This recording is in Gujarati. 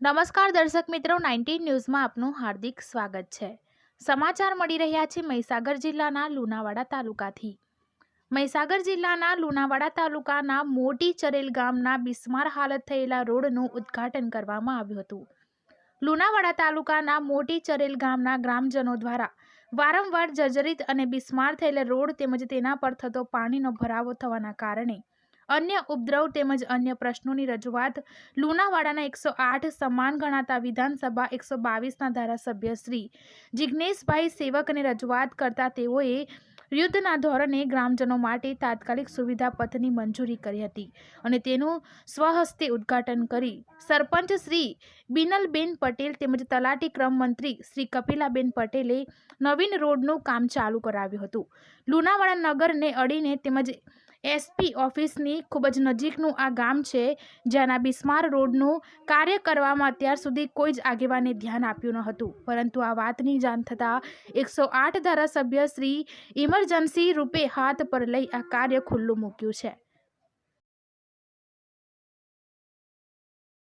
નમસ્કાર દર્શક મિત્રો, નાઇન્ટીન ન્યૂઝમાં આપનું હાર્દિક સ્વાગત છે. સમાચાર મળી રહ્યા છે મહીસાગર જિલ્લાના લુણાવાડા તાલુકાથી. મહીસાગર જિલ્લાના લુણાવાડા તાલુકાના મોટી ચરેલ ગામના બિસ્માર હાલત થયેલા રોડનું ઉદ્ઘાટન કરવામાં આવ્યું હતું. લુણાવાડા તાલુકાના મોટી ચરેલ ગામના ગ્રામજનો દ્વારા વારંવાર જર્જરિત અને બિસ્માર થયેલા રોડ તેમજ તેના પર થતો પાણીનો ભરાવો થવાના કારણે અન્ય ઉપદ્રવ તેમજ અન્ય પ્રશ્નોની રજૂઆત લુણાવાડાના એકસો આઠ સમાન ગણાતા વિધાનસભા એકસો બાવીસના ધારાસભ્ય શ્રી જિજ્ઞેશભાઈ સેવકને રજૂઆત કરતા તેઓએ યુદ્ધના ધોરણે ગ્રામજનો માટે તાત્કાલિક સુવિધા પથની મંજૂરી કરી હતી અને તેનું સ્વહસ્તે ઉદ્ઘાટન કરી. સરપંચ શ્રી બિનલબેન પટેલ તેમજ તલાટી ક્રમ મંત્રી શ્રી કપિલાબેન પટેલે નવીન રોડનું કામ ચાલુ કરાવ્યું હતું. લુણાવાડા નગરને અડીને તેમજ એસપી ઓફિસની ખૂબ જ નજીકનું આ ગામ છે, જ્યાંના બિસ્માર રોડનું કાર્ય કરવામાં અત્યાર સુધી કોઈ જ આગેવાને ધ્યાન આપ્યું ન હતું. પરંતુ આ વાતની જાણ થતાં એકસો આઠ ધારાસભ્ય શ્રી ઇમરજન્સી રૂપે હાથ પર લઈ આ કાર્ય ખુલ્લું મૂક્યું છે.